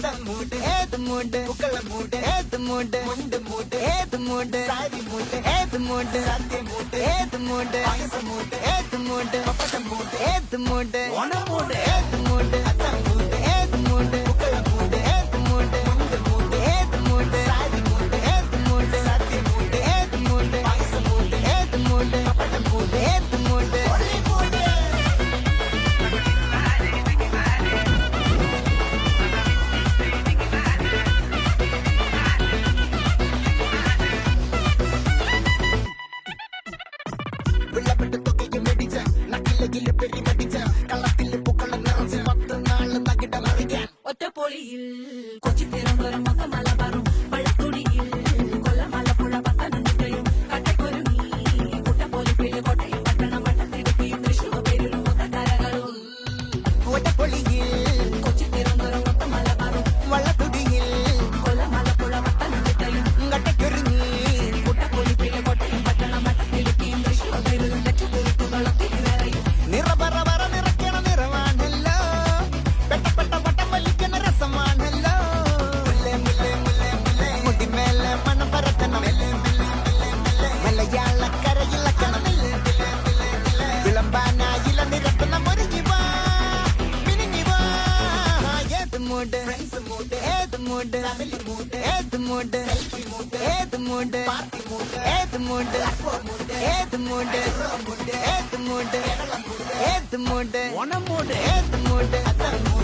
மூட்டு ஏத்து மூட்டு புக்கல மூட்டு ஏத்து மூட்டு முண்டு மூட்டு ஏத்து மூட்டு சாரி மூட்டு ஏத்து மூட்டு சத்திய மூட்டு ஏத்து மூட்டு my life. மூடு ஏது மூடு ஏது மூடு ஏது மூடு ஏது மூடு ஏது மூடு ஏது மூடு ஏது மூடு ஏது மூடு.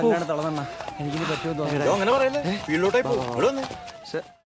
വല്ലാണ്ട് തളന്നണ്ണ എനിക്ക് പറ്റുമോ തോന്നുന്നു അങ്ങനെ പറയല്ലേ വീട്ടിലോട്ടായി പോകും